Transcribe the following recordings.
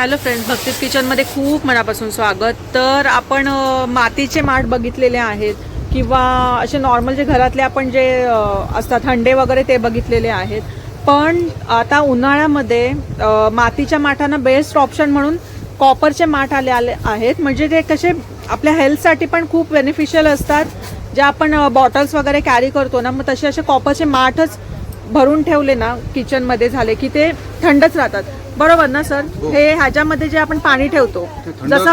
Hello friends भक्तीत किचनमध्ये खूप मनापासून स्वागत. तर आपण मातीचे माठ बघितलेले आहेत किंवा असे नॉर्मल जे घरातले आपण जे असतात हंडे वगैरे ते बघितलेले आहेत. पण आता उन्हाळ्यामध्ये मातीच्या माठांना बेस्ट ऑप्शन म्हणून कॉपरचे माठ आले आले आहेत. म्हणजे ते कसे आपल्या हेल्थसाठी पण खूप बेनिफिशियल असतात. जे आपण बॉटल्स वगैरे कॅरी करतो ना मग तसे असे कॉपरचे माठच भरून ठेवले ना किचनमध्ये झाले की ते थंडच राहतात. बरोबर ना सर? हे. ह्याच्यामध्ये जे आपण पाणी ठेवतो जसं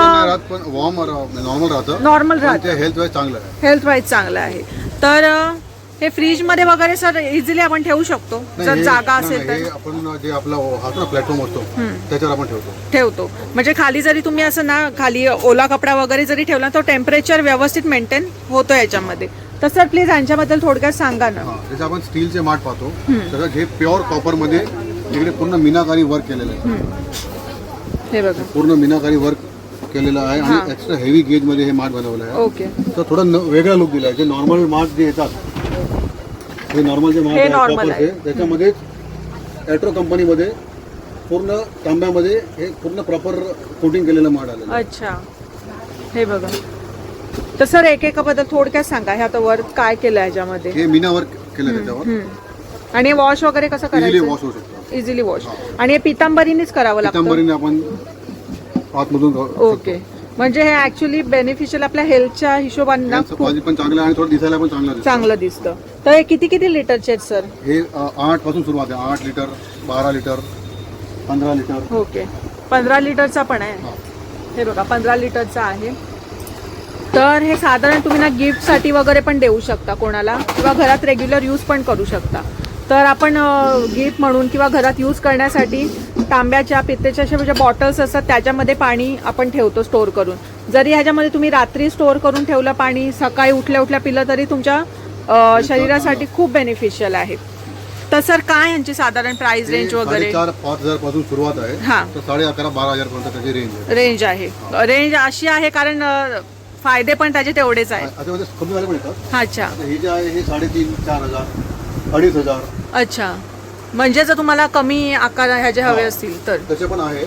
नॉर्मल राहतं. नॉर्मल राहतं. हेल्थ वाईज चांगलं आहे. हेल्थ वाईज चांगलं आहे. तर हे फ्रीजमध्ये वगैरे सर इझिली आपण ठेवू शकतो. जर हे- जागा असेल तर. हे आपण जे आपला हा प्लॅटफॉर्म असतो त्याच्यावर आपण ठेवतो. ठेवतो. म्हणजे खाली जरी तुम्ही असं ना खाली ओला कपडा वगैरे जरी ठेवला तर टेम्परेचर व्यवस्थित मेंटेन होतं याच्यामध्ये. तर सर प्लीज यांच्याबद्दल थोडक्यात सांगा ना. हा जसं आपण स्टीलचे माठ पाहतो तसं हे प्युअर कॉपरमध्ये इकडे पूर्ण मीनाकारी वर्क केलेलं आहे. हे बघा. पूर्ण मीनाकारी वर्क केलेलं आहे आणि एक्स्ट्रा हेवी गेजमध्ये हे माठ बनवलं आहे. ओके. तर थोडं वेगळा लुक दिला आहे जे नॉर्मल माठ जे येतात हे नॉर्मल जे माठ आहे त्याच्यामध्ये ॲट्रो कंपनीमध्ये पूर्ण तांब्यामध्ये हे पूर्ण प्रॉपर कोटिंग केलेलं माठ आलेलं आहे. अच्छा. हे बघा. तर सर एकेकाबद्दल थोडक्यात सांगा. हे आता वर्क काय केलं ह्याच्यामध्ये? हे मीना वर्क केलं त्याच्यावर. आणि वॉश वगैरे कसं करायचं? वॉश होऊ शकतो. इझिली वॉश आणि हे पितांबरीनेच करावं लागतं. पितांबरीने आपण आतमधून ओके. म्हणजे हे ऍक्च्युली बेनिफिशियल आपल्या हेल्थच्या हिशोबाने ना खूप भाजी पण चांगलं आहे आणि थोडं दिसायला पण चांगलं दिसतं. चांगलं दिसतं. तर हे किती किती लिटरचे आहेत सर हे आठपासून सुरुवात आहे. आठ लिटर बारा लिटर पंधरा लिटर. ओके. पंधरा लिटरचा पण आहे. हा. हे बघा पंधरा लिटरचा आहे. तर हे साधारण तुम्ही ना गिफ्टसाठी वगैरे पण देऊ शकता कोणाला किंवा घरात रेग्युलर यूज पण करू शकता. तर आपण गिफ्ट म्हणून किंवा घरात यूज करण्यासाठी तांब्याच्या पित्तेच्या अशा ज्या बॉटल्स असतात त्याच्यामध्ये पाणी आपण ठेवतो स्टोअर करून. जरी ह्याच्यामध्ये तुम्ही रात्री स्टोअर करून ठेवलं पाणी सकाळी उठल्या उठल्या पिलं तरी तुमच्या शरीरासाठी खूप बेनिफिशियल आहे. तर सर काय यांची साधारण प्राइस रेंज वगैरे? पाच हजारपासून सुरुवात आहे. हा. साडे अकरा बारा हजार पर्यंत त्याची रेंज आहे. रेंज आहे. रेंज अशी आहे कारण फायदे पण त्याचे तेवढेच आहेत. येतात. अच्छा. हे जे आहे हे साडेतीन चार हजार. अडीच हजार. अच्छा. म्हणजे जर तुम्हाला कमी आकार ह्याचे हवे हा. असतील तर? त्याचे पण आहे.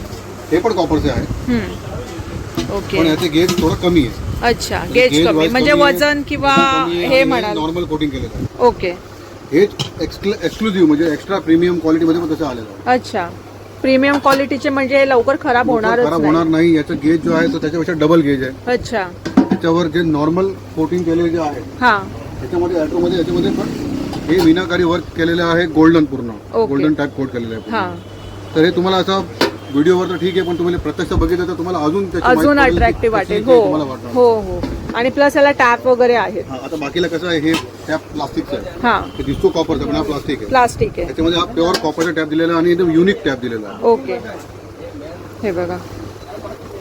हे पण कॉपरचे आहे. हम्म. पण ओके याचे गेज थोडं कमी आहे. अच्छा गेज कमी. म्हणजे वजन किंवा हे म्हणाल. नॉर्मल कोटिंग केलेलं आहे. ओके. हे एक्सक्लुझिव्ह म्हणजे एक्स्ट्रा प्रीमियम क्वालिटीमध्ये पण तसं आलेलं आहे. अच्छा. प्रीमियम क्वालिटीचे म्हणजे लवकर खराब होणारच खराब होणार नाही. याचं गेज जो आहे तो त्याच्यापेक्षा डबल गेज आहे. अच्छा. त्याच्यावर जे नॉर्मल कोटिंग केलेले जे आहे हा. त्याच्यामध्ये ॲटोमध्ये याच्यामध्ये पण हे मीनाकारी वर्क केलेलं आहे गोल्डन पूर्ण. गोल्डन टाईप कोट केलेलं आहे हा. तर हे तुम्हाला असं व्हिडिओवर तर ठीक आहे पण तुम्हाला प्रत्यक्ष बघितलं तर तुम्हाला अजून त्याची माहिती अजून पडेल की अट्रॅक्टिव्ह वाटेल. हो तुम्हाला वाटणार. हो हो. आणि प्लस याला टॅप वगैरे आहेत. हा, आता बाकीला कसं आहे हे टॅप प्लास्टिकचं आहे. हा. दिसतो कॉपरचा पण हा प्लास्टिक आहे. प्लास्टिक आहे. त्याच्यामध्ये हा प्युअर कॉपरचा टॅप दिलेला आहे आणि एकदम युनिक टॅप दिलेला आहे. ओके हे बघा.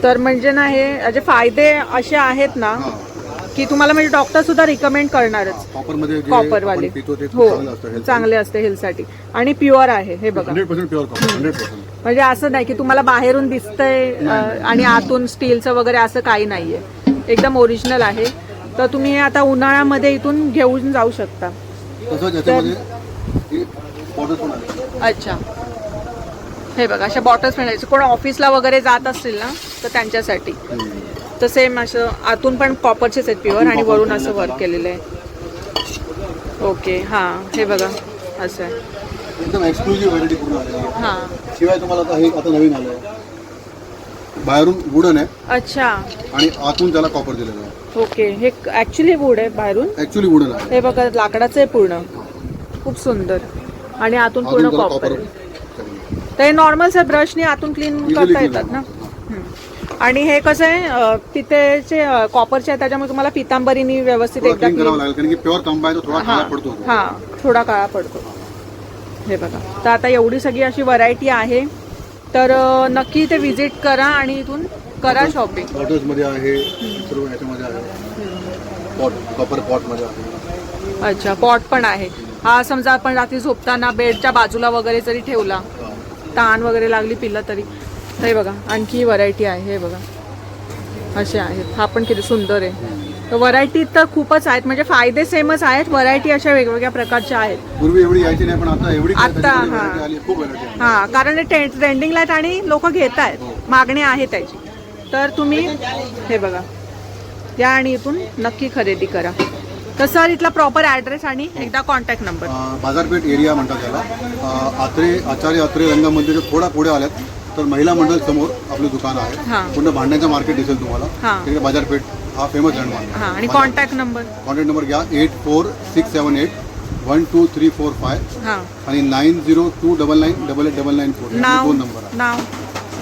तर म्हणजे ना हे याचे फायदे असे आहेत ना हा. की तुम्हाला म्हणजे डॉक्टर सुद्धा रिकमेंड करणारच. कॉपरमध्ये जे कॉपरवाले आपण पितो ते हो चांगलं असतं health चांगले असते हेल्थसाठी आणि प्युअर आहे हे बघा. प्युअर कॉपर म्हणजे असं नाही की तुम्हाला बाहेरून दिसतंय अं, आणि आतून स्टीलचं वगैरे असं काही नाहीये. एकदम ओरिजिनल आहे. तर तुम्ही हे आता उन्हाळ्यामध्ये इथून घेऊन जाऊ शकता. तसंच याच्यामध्ये bottles पण आले अच्छा. हे बघा अशा बॉटल्स मिळायचे. कोण ऑफिसला वगैरे जात असतील ना तर त्यांच्यासाठी. तर सेम असं आतून पण कॉपरचेच आहेत प्युअर आणि वरून असं वर्क. केलेलं आहे. ओके हां हे बघा असं आहे. एकदम एक्सक्लुझिव्ह व्हरायटी पूर्ण हां. शिवाय तुम्हाला आता हे आता नवीन आलं आहे बाहेरून वुडन आहे. अच्छा. आणि आतून त्याला कॉपर दिलेलं आहे. ओके हे ऍक्च्युली वूड आहे बाहेरून. ऍक्च्युली वुडन आहे. हे बघा लाकडाचं आहे पूर्ण. खूप सुंदर. आणि आतून आतून पूर्ण त्याला कॉपर कॉपर आहे. तर हे नॉर्मल सर ब्रशने आतून क्लीन Easily करता clean येतात ना? होतं. आणि हे कसं आहे पितेचे अं, कॉपरचे आहे त्याच्यामुळे तुम्हाला पितांबरीनी व्यवस्थित थोडा एकदा क्लीन करावा clean- लागेल कारण की प्युअर तांबा आहे तो थोडा हा काळा पडतो हा थोडा काळा पडतो. हे बघा. तर आता एवढी सगळी अशी व्हरायटी आहे. तर अं, नक्की ते विजिट करा आणि इथून करा शॉपिंग बॉटल्समध्ये आहे सर्व याच्यामध्ये आहे. पॉट कॉपर पॉटमध्ये आहे. अच्छा पॉट पण आहे. हा समजा आपण रात्री झोपताना बेडच्या बाजूला वगैरे जरी ठेवला हा. ताण वगैरे लागली पिल्ला तर. हे बघा आणखी व्हरायटी आहे हे बघा. असे आहेत. हा पण किती सुंदर आहे. तर व्हरायटी तर खूपच आहेत म्हणजे फायदे सेमच आहेत व्हरायटी अशा वेगवेगळ्या प्रकारच्या आहेत. पूर्वी एवढी यायची नाही पण आता एवढी आता, त्याच्यामध्ये हा. हा कारण ट्रेंडिंगला आहेत आणि लोक घेत आहेत. मागणी आहे त्याची. तर तुम्ही हे बघा. या आणि इथून नक्की खरेदी करा. तर सर इथला प्रॉपर ॲड्रेस आणि एकदा कॉन्टॅक्ट नंबर बाजारपेठ एरिया म्हणतात त्याला. आत्रे आचार्य आत्रे रंग मंदिरच्या थोडा पुढे आल्यात. तर महिला मंडळ समोर आपलं दुकान हां. आहे पूर्ण भांड्याचं मार्केट दिसेल तुम्हाला. हां. तिकडे बाजारपेठ हा फेमस लँडमार्क हां आणि कॉन्टॅक्ट नंबर कॉन्टॅक्ट नंबर घ्या. Eight four six seven eight one two three four five हां. आणि nine zero two double nine double eight double nine four दोन नंबर आहे. नाव?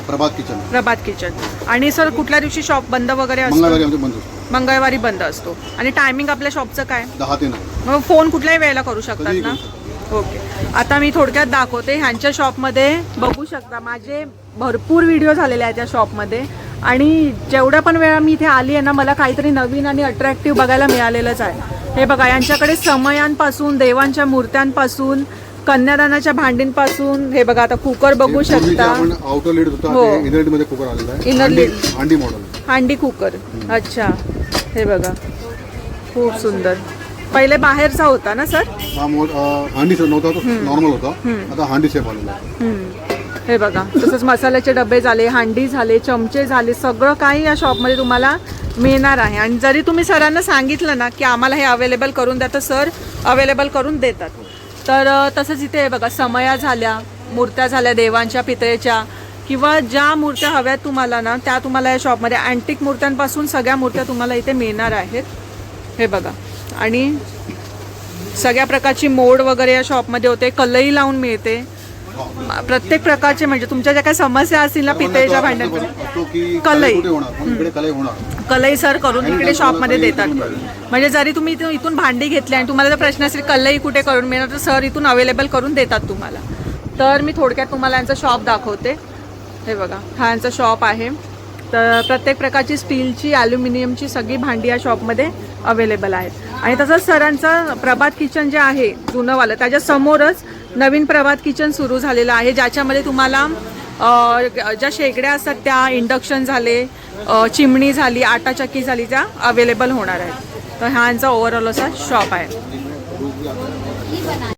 प्रभात किचन. प्रभात किचन. आणि सर कुठल्या दिवशी शॉप बंद वगैरे असतो? मंगळवारी आमचे बंद असतो. मंगळवारी बंद असतो. आणि टायमिंग आपल्या शॉपचं काय? दहा ते नऊ. मग फोन कुठल्याही वेळेला करू शकतात कधीही ना? करू ओके आता मी थोडक्यात दाखवते. ह्यांच्या शॉपमध्ये बघू शकता. माझे भरपूर व्हिडिओ झालेले आहेत या शॉपमध्ये. आणि जेवढ्या पण वेळा मी इथे आली आहे ना मला काहीतरी नवीन आणि अट्रॅक्टिव्ह बघायला मिळालेलंच आहे. हे बघा यांच्याकडे समयांपासून देवांच्या मूर्त्यांपासून कन्यादानाच्या भांडींपासून हे बघा आता कुकर बघू शकता. आउटर हो. इनर हांडी-. हांडी मॉडेल हांडी कुकर. अच्छा. हे बघा. खूप सुंदर. पहिले बाहेरचा होता ना सर? हांडी नॉर्मल होता. आता हांडी सेप आलेला. हे बघा तसंच मसाल्याचे डबे झाले हांडी झाले चमचे झाले सगळं काही या शॉपमध्ये तुम्हाला मिळणार आहे. आणि जरी तुम्ही सरांना सांगितलं ना की आम्हाला हे अवेलेबल करून द्या तर सर अवेलेबल करून देतात. तर तसंच इथे हे बघा समया झाल्या मूर्त्या झाल्या देवांच्या पितळेच्या किंवा ज्या मूर्त्या हव्यात तुम्हाला ना त्या तुम्हाला या शॉपमध्ये अँटिक मूर्त्यांपासून सगळ्या मूर्त्या तुम्हाला इथे मिळणार आहेत. हे बघा. आणि सगळ्या प्रकारची मोड वगैरे या शॉपमध्ये होते कलई लावून मिळते. प्रत्येक प्रकारचे म्हणजे तुमच्या ज्या काही समस्या असतील ना पितळेच्या भांड्यांकडे. कलई. कलई सर करून इकडे शॉपमध्ये देतात. म्हणजे जरी तुम्ही इथून इथून भांडी घेतली आणि तुम्हाला जर प्रश्न असेल कलई कुठे करून मिळणार? तर सर इथून अवेलेबल करून देतात तुम्हाला. तर मी थोडक्यात तुम्हाला यांचं शॉप दाखवते. हे बघा हा यांचा शॉप आहे. तर प्रत्येक प्रकारची स्टीलची ॲल्युमिनियमची सगळी भांडी या शॉपमध्ये अवेलेबल आहेत. आणि तसंच सरांचं प्रभात किचन जे आहे जुनंवालं त्याच्यासमोरच नवीन प्रभात किचन सुरू झालेलं आहे ज्याच्यामध्ये तुम्हाला ज्या शेगड्या असतात त्या इंडक्शन झाले चिमणी झाली आटा चक्की झाली त्या अवेलेबल होणार आहेत. तर ह्यांचा ओव्हरऑल असा शॉप आहे.